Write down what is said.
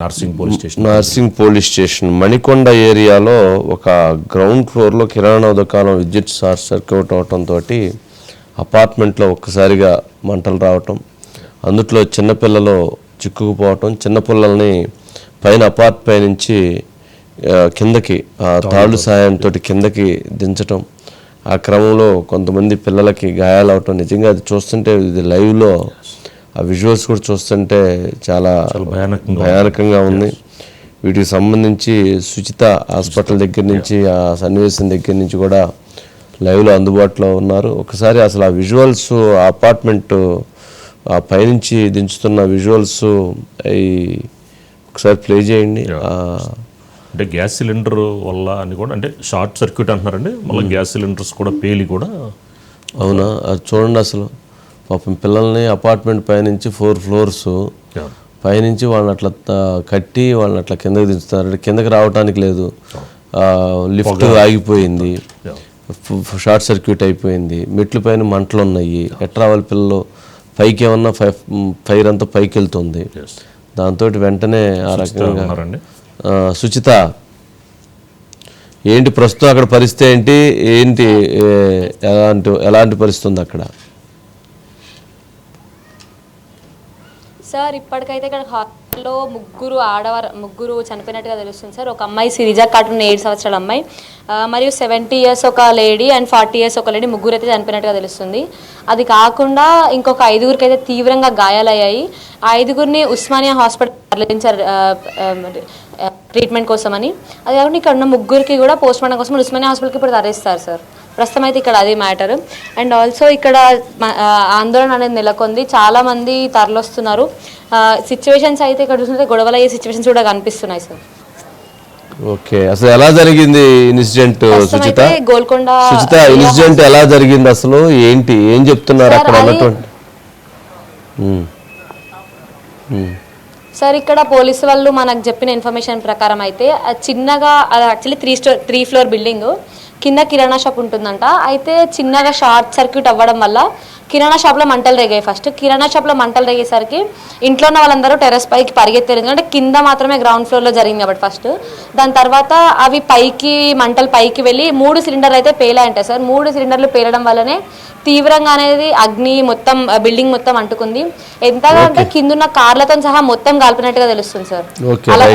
Narsingi police station Narsingi police station Manikonda ఏరియాలో ఒక ground ఫ్లోర్లో కిరాణా దుకాణం విద్యుత్ షార్ట్ సర్క్యూట్ అవటంతో అపార్ట్మెంట్లో ఒక్కసారిగా మంటలు రావటం అందుట్లో చిన్నపిల్లలు చిక్కుకుపోవటం చిన్నపిల్లల్ని పైన అపార్ట్ పై నుంచి కిందకి తాళ్ళు సాయంతో కిందకి దించటం. ఆ క్రమంలో కొంతమంది పిల్లలకి గాయాలవటం. నిజంగా అది చూస్తుంటే ఇది లైవ్లో ఆ విజువల్స్ కూడా చూస్తుంటే చాలా భయానకంగా భయానకంగా ఉంది. వీటికి సంబంధించి సుచిత హాస్పిటల్ దగ్గర నుంచి ఆ సన్నివేశం దగ్గర నుంచి కూడా లైవ్లో అందుబాటులో ఉన్నారు. ఒకసారి అసలు ఆ విజువల్స్ ఆ అపార్ట్మెంట్ ఆ పైనుంచి దించుతున్న విజువల్స్ అవి ఒకసారి ప్లే చేయండి. అంటే గ్యాస్ సిలిండర్ వల్ల అని కూడా అంటే షార్ట్ సర్క్యూట్ అంటున్నారండి. మళ్ళీ గ్యాస్ సిలిండర్స్ కూడా పేలి కూడా అవునా? అది చూడండి అసలు. పాపం పిల్లల్ని అపార్ట్మెంట్ పైనుంచి ఫోర్ ఫ్లోర్స్. పైనుంచి వాళ్ళని అట్లా కట్టి వాళ్ళని అట్లా కిందకి దించుతారు అంటే కిందకి రావడానికి లేదు. లిఫ్ట్ ఆగిపోయింది. షార్ట్ సర్క్యూట్ అయిపోయింది. మెట్ల పైన మంటలు ఉన్నాయి ఎట్లా పిల్లలు? పైకి ఏమన్నా ఫైర్ అంతా పైకి వెళ్తుంది. దాంతో వెంటనే ఆ రకంగా సుచిత. ఏంటి ప్రస్తుతం అక్కడ పరిస్థితి ఏంటి? ఏంటి ఎలాంటి ఎలాంటి పరిస్థితి ఉంది అక్కడ? సార్ ఇప్పటికైతే ఇక్కడ హాస్పిటల్లో ముగ్గురు ఆడవారు ముగ్గురు చనిపోయినట్టుగా తెలుస్తుంది సార్. ఒక అమ్మాయి సిరిజా కాటున్న ఏడు సంవత్సరాల అమ్మాయి. మరియు సెవెంటీ ఇయర్స్ ఒక లేడీ అండ్ ఫార్టీ ఇయర్స్ ఒక లేడీ ముగ్గురు అయితే చనిపోయినట్టుగా తెలుస్తుంది. అది కాకుండా ఇంకొక ఐదుగురికి అయితే తీవ్రంగా గాయాలయ్యాయి. ఆ ఐదుగురిని ఉస్మానియా హాస్పిటల్ తరలించారు ట్రీట్మెంట్ కోసమని. అది కాకుండా ఇక్కడ ఉన్న ముగ్గురికి కూడా పోస్ట్ మార్టం కోసం ఉస్మానియా హాస్పిటల్కి ఇప్పుడు తరలిస్తారు సార్. ప్రస్తుతం అయితే ఇక్కడ అదే మ్యాటర్. అండ్ ఆల్సో ఇక్కడ ఆందోళన అనేది నెలకొంది. చాలా మంది తరలొస్తున్నారు. సిచ్యువేషన్స్ అయితే ఇక్కడ చూస్తుంటే గొడవలు అయ్యే సిచ్యువేషన్స్ కూడా కనిపిస్తున్నాయి సార్. ఓకే. అసలు ఎలా జరిగింది ఇన్సిడెంట్ సుచిత? గోల్కొండ సుచిత ఇన్సిడెంట్ ఎలా జరిగింది అసలు? ఏంటి? ఏం చెప్తున్నారు అక్కడ. ఉమ్. సార్ ఇక్కడ పోలీసు వాళ్ళు మనకు చెప్పిన ఇన్ఫర్మేషన్ ప్రకారం అయితే చిన్నగా అది actually three store three floor building. కింద కిరాణా షాప్ ఉంటుందంట. అయితే చిన్నగా షార్ట్ సర్క్యూట్ అవ్వడం వల్ల కిరాణా షాప్లో మంటలు రేగాయి ఫస్ట్. కిరాణా షాప్లో మంటలు రేగేసరికి ఇంట్లో ఉన్న వాళ్ళందరూ టెర్రస్ పైకి పరిగెత్తారు. ఎందుకంటే కింద మాత్రమే గ్రౌండ్ ఫ్లోర్లో జరిగింది కాబట్టి ఫస్ట్. దాని తర్వాత అవి పైకి మంటలు పైకి వెళ్ళి మూడు సిలిండర్లు అయితే పేలాయంట సార్. మూడు సిలిండర్లు పేలడం వల్లనే తీవ్రంగా అనేది అగ్ని మొత్తం బిల్డింగ్ మొత్తం అంటుకుంది. ఎంతగా అంటే కిందున్న కార్లతో సహా మొత్తం కాల్పినట్టుగా తెలుస్తుంది సార్. అలా